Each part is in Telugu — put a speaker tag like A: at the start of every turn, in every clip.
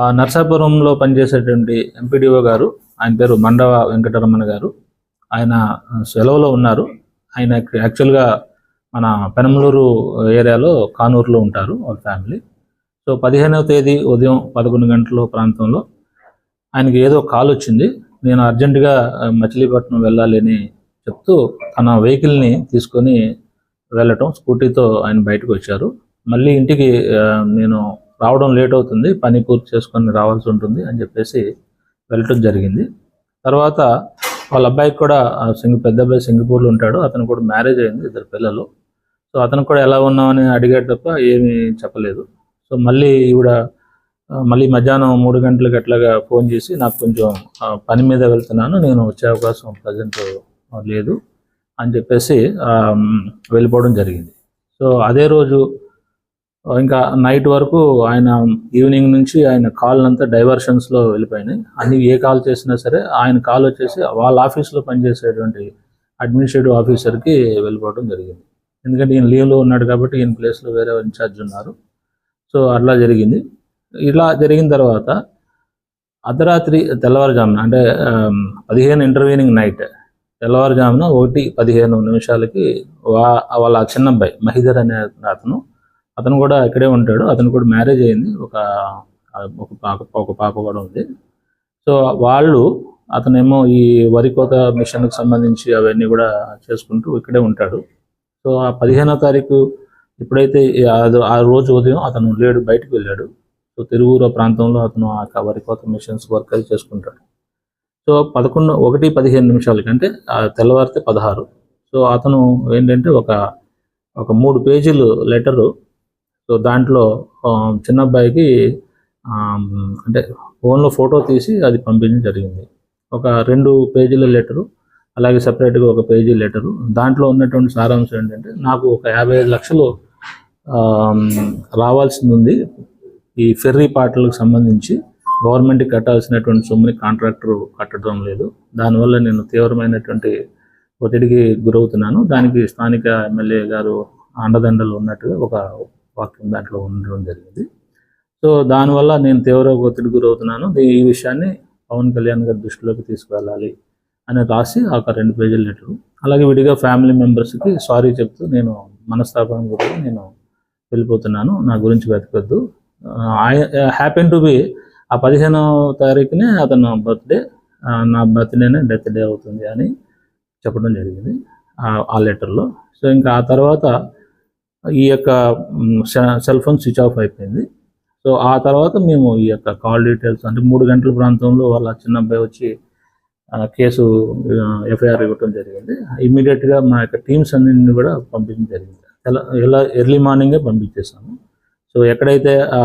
A: ఆ నర్సాపురంలో పనిచేసేటువంటి ఎంపీడీఓ గారు ఆయన పేరు మండవ వెంకటరమణ గారు. ఆయన సెలవులో ఉన్నారు. ఆయన యాక్చువల్గా మన పెనమలూరు ఏరియాలో కానూరులో ఉంటారు వాళ్ళ ఫ్యామిలీ. సో పదిహేనవ తేదీ ఉదయం పదకొండు గంటల ప్రాంతంలో ఆయనకి ఏదో కాల్ వచ్చింది. నేను అర్జెంటుగా మచిలీపట్నం వెళ్ళాలి అని చెప్తూ తన వెహికల్ని తీసుకొని వెళ్ళటం స్కూటీతో ఆయన బయటకు వచ్చారు. మళ్ళీ ఇంటికి నేను రావడం లేట్ అవుతుంది పని పూర్తి చేసుకొని రావాల్సి ఉంటుంది అని చెప్పేసి వెళ్ళటం జరిగింది. తర్వాత వాళ్ళ అబ్బాయికి కూడా ఆ, పెద్ద అబ్బాయి సింగపూర్లో ఉంటాడు అతను కూడా మ్యారేజ్ అయింది ఇద్దరు పిల్లలు. సో అతను కూడా ఎలా ఉన్నామని అడిగాడు తప్ప ఏమీ చెప్పలేదు. సో మళ్ళీ ఈవిడ మళ్ళీ మధ్యాహ్నం మూడు గంటలకు అట్లాగా ఫోన్ చేసి నాకు కొంచెం పని మీద వెళ్తున్నాను నేను వచ్చే అవకాశం ప్రజెంట్ లేదు అని చెప్పేసి వెళ్ళిపోవడం జరిగింది. సో అదే రోజు ఇంకా నైట్ వరకు ఆయన ఈవినింగ్ నుంచి ఆయన కాల్ అంతా డైవర్షన్స్లో వెళ్ళిపోయినాయి. అన్ని ఏ కాల్ చేసినా సరే ఆయన కాల్ వచ్చేసి వాళ్ళ ఆఫీస్లో పనిచేసేటువంటి అడ్మినిస్ట్రేటివ్ ఆఫీసర్కి వెళ్ళిపోవడం జరిగింది. ఎందుకంటే ఈయన లీవ్లో ఉన్నాడు కాబట్టి ఈయన ప్లేస్లో వేరే ఇన్ఛార్జ్ ఉన్నారు. సో అట్లా జరిగింది. ఇలా జరిగిన తర్వాత అర్ధరాత్రి తెల్లవారుజామున అంటే పదిహేను ఇంటర్వ్యూనింగ్ నైట్ తెల్లవారుజామున ఒకటి పదిహేను నిమిషాలకి వా వాళ్ళ చిన్న అబ్బాయి మహిధర్ అనే అతను అతను కూడా ఇక్కడే ఉంటాడు. అతను కూడా మ్యారేజ్ అయింది. ఒక ఒక పాప ఒక పాప కూడా ఉంది. సో వాళ్ళు అతనేమో ఈ వరి కోత మిషన్కి సంబంధించి అవన్నీ కూడా చేసుకుంటూ ఇక్కడే ఉంటాడు. సో ఆ పదిహేనో తారీఖు ఎప్పుడైతే ఆ- రోజు ఉదయం అతను లేడు బయటకు వెళ్ళాడు. సో తిరువూరు ప్రాంతంలో అతను ఆ వరి కోత మిషన్స్ వర్క్ అది చేసుకుంటాడు. సో పదకొండు ఒకటి పదిహేను నిమిషాలకి అంటే ఆ తెల్లవారితే పదహారు. సో అతను ఏంటంటే ఒక ఒక మూడు పేజీలు లెటరు సో దాంట్లో చిన్న అబ్బాయికి అంటే ఫోన్లో ఫోటో తీసి అది పంపించడం జరిగింది. ఒక రెండు పేజీల లెటరు అలాగే సపరేట్గా ఒక పేజీ లెటరు. దాంట్లో ఉన్నటువంటి సారాంశం ఏంటంటే నాకు ఒక యాభై ఐదు లక్షలు రావాల్సింది ఉంది. ఈ ఫెర్రీ పాటలకు సంబంధించి గవర్నమెంట్కి కట్టాల్సినటువంటి సొమ్ముని కాంట్రాక్టర్ కట్టడం లేదు. దానివల్ల నేను తీవ్రమైనటువంటి ఒత్తిడికి గురవుతున్నాను. దానికి స్థానిక ఎమ్మెల్యే గారు అండదండలు ఉన్నట్టుగా ఒక వాక్యం దాంట్లో ఉండడం జరిగింది. సో దానివల్ల నేను తీవ్ర ఒత్తిడి గురవుతున్నాను. ఈ విషయాన్ని పవన్ కళ్యాణ్ గారి దృష్టిలోకి తీసుకువెళ్ళాలి అని రాసి ఒక రెండు పేజీల లెటరు అలాగే విడిగా ఫ్యామిలీ మెంబర్స్కి సారీ చెప్తూ నేను మనస్తాపం గురించి నేను వెళ్ళిపోతున్నాను. నా గురించి వెతకొద్దు. హ్యాపెన్ టు బి ఆ పదిహేనవ తారీఖునే అతను బర్త్డే నా బర్త్డేనే డెత్ డే అవుతుంది అని చెప్పడం జరిగింది ఆ- ఆ లెటర్లో. సో ఇంకా ఆ తర్వాత ఈ యొక్క సెల్ ఫోన్ స్విచ్ ఆఫ్ అయిపోయింది. సో ఆ తర్వాత మేము ఈ యొక్క కాల్ డీటెయిల్స్ అంటే మూడు గంటల ప్రాంతంలో వాళ్ళ చిన్న అబ్బాయి వచ్చి కేసు ఎఫ్ఐఆర్ ఇవ్వటం జరిగింది. ఇమీడియట్గా మా యొక్క టీమ్స్ అన్నింటినీ కూడా పంపించడం జరిగింది. ఎలా ఎలా ఎర్లీ మార్నింగే పంపించేసాము సో ఎక్కడైతే ఆ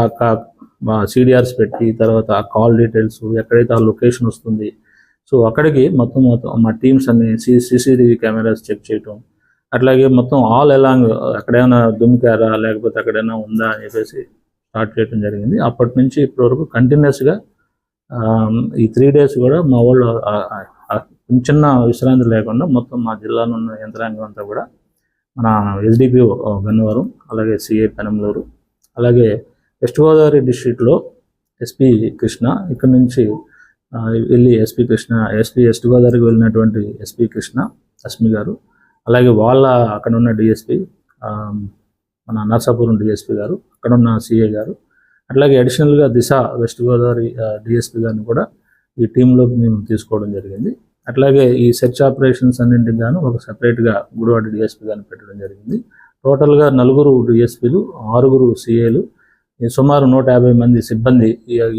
A: సిడిఆర్స్ పెట్టి తర్వాత ఆ కాల్ డీటెయిల్స్ ఎక్కడైతే ఆ లొకేషన్ వస్తుంది. సో అక్కడికి మొత్తం మొత్తం మా టీమ్స్ అన్ని సిసిటీవీ సీసీటీవీ కెమెరాస్ చెక్ చేయటం అట్లాగే మొత్తం ఆల్ ఎలాంగ్ ఎక్కడైనా దుమికారా లేకపోతే ఎక్కడైనా ఉందా అని చెప్పేసి స్టార్ట్ చేయడం జరిగింది. అప్పటి నుంచి ఇప్పటి వరకు కంటిన్యూస్గా ఈ త్రీ డేస్ కూడా మా వాళ్ళు చిన్న విశ్రాంతి లేకుండా మొత్తం మా జిల్లాలో ఉన్న యంత్రాంగం అంతా కూడా మన ఎస్డిపిఓ గన్నవరం అలాగే సిఐ పెనంలూరు అలాగే వెస్ట్ గోదావరి డిస్ట్రిక్ట్లో ఎస్పి కృష్ణ ఇక్కడ నుంచి వెళ్ళి ఎస్పి కృష్ణ ఎస్పి వెస్ట్ గోదావరికి వెళ్ళినటువంటి ఎస్పి కృష్ణ అస్మి గారు అలాగే వాళ్ళ అక్కడ ఉన్న డిఎస్పి మన నర్సాపురం డిఎస్పి గారు అక్కడ ఉన్న సిఏ గారు అట్లాగే అడిషనల్గా దిశ వెస్ట్ గోదావరి డిఎస్పి గారిని కూడా ఈ టీంలో మేము తీసుకోవడం జరిగింది. అట్లాగే ఈ సెర్చ్ ఆపరేషన్స్ అన్నింటికి గాను ఒక సపరేట్గా గుడివాడ డిఎస్పి గారిని పెట్టడం జరిగింది. టోటల్గా నలుగురు డిఎస్పీలు ఆరుగురు సిఏలు సుమారు నూట యాభై మంది సిబ్బంది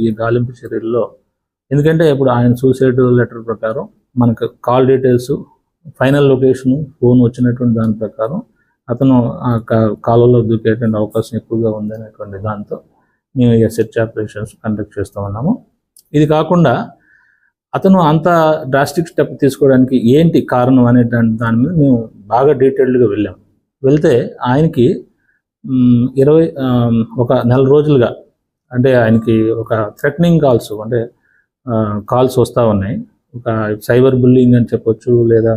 A: ఈ గాలింపు చర్యల్లో. ఎందుకంటే ఇప్పుడు ఆయన సూసైడ్ లెటర్ ప్రకారం మనకు call details final location phone వచ్చినటువంటి దాని ప్రకారం అతను ఆ కాలంలో దూకేటువంటి అవకాశం ఎక్కువగా ఉందనేటువంటి దాంతో మేము ఈ సెర్చ్ ఆపరేషన్స్ కండక్ట్ చేస్తూ ఉన్నాము. ఇది కాకుండా అతను అంత డ్రాస్టిక్ స్టెప్ తీసుకోవడానికి ఏంటి కారణం అనే దాని దాని మీద మేము బాగా డీటెయిల్డ్గా వెళ్ళాం వెళ్తే ఆయనకి ఇరవై ఒక నెల రోజులుగా అంటే ఆయనకి ఒక థ్రెటనింగ్ కాల్స్ అంటే కాల్స్ వస్తూ ఉన్నాయి. ఒక సైబర్ బుల్లింగ్ అని చెప్పొచ్చు లేదా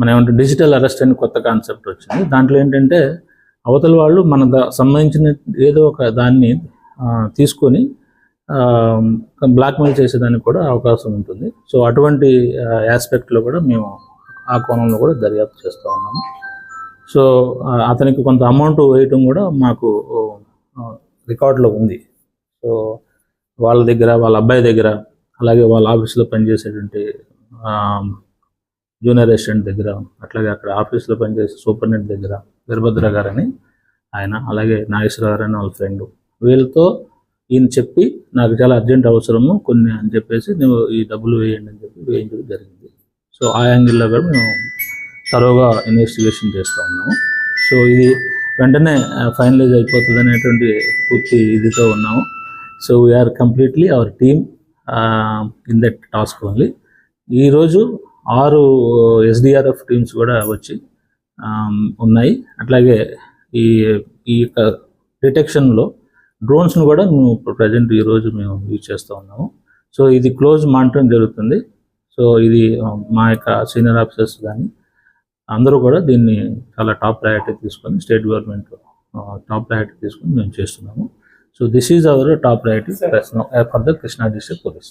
A: మన ఏమంటే డిజిటల్ అరెస్ట్ అని కొత్త కాన్సెప్ట్ వచ్చింది. దాంట్లో ఏంటంటే అవతల వాళ్ళు మన ద- సంబంధించిన ఏదో ఒక దాన్ని తీసుకొని బ్లాక్మెయిల్ చేసేదానికి కూడా అవకాశం ఉంటుంది. సో అటువంటి ఆస్పెక్ట్లో కూడా మేము ఆ కోణంలో కూడా దర్యాప్తు చేస్తూ ఉన్నాము. సో అతనికి కొంత అమౌంట్ వేయటం కూడా మాకు రికార్డులో ఉంది. సో వాళ్ళ దగ్గర వాళ్ళ అబ్బాయి దగ్గర అలాగే వాళ్ళ ఆఫీస్లో పనిచేసేటువంటి జూనియర్ అసిస్టెంట్ దగ్గర అట్లాగే అక్కడ ఆఫీస్లో పనిచేసే సూపరింటెండెంట్ దగ్గర వీరభద్ర గారని ఆయన అలాగే నాగేశ్వర గారు అని వాళ్ళ ఫ్రెండ్. వీళ్ళతో ఈయన చెప్పి నాకు చాలా అర్జెంట్ అవసరము కొన్ని అని చెప్పేసి నువ్వు ఈ డబ్బులు వేయండి అని చెప్పి వేయించడం జరిగింది. సో ఆ యాంగిల్లో కూడా మేము తరువుగా ఇన్వెస్టిగేషన్ చేస్తూ ఉన్నాము. సో ఇది వెంటనే ఫైనలైజ్ అయిపోతుంది అనేటువంటి పూర్తి ఇదితో ఉన్నాము. So we're completely our team in that task only ఈరోజు ఆరు ఎస్డిఆర్ఎఫ్ టీమ్స్ కూడా వచ్చి ఉన్నాయి. అట్లాగే ఈ ఈ యొక్క డిటెక్షన్లో డ్రోన్స్ను కూడా మేము ప్రజెంట్ ఈరోజు మేము యూజ్ చేస్తూ ఉన్నాము. సో ఇది క్లోజ్ మానిటరింగ్ జరుగుతుంది. సో ఇది మా యొక్క సీనియర్ ఆఫీసర్స్ కానీ అందరూ కూడా దీన్ని చాలా టాప్ ప్రయారిటీ తీసుకొని స్టేట్ గవర్నమెంట్ టాప్ ప్రయారిటీ తీసుకొని మేము చేస్తున్నాము. So this is our top priority for the Krishna district police.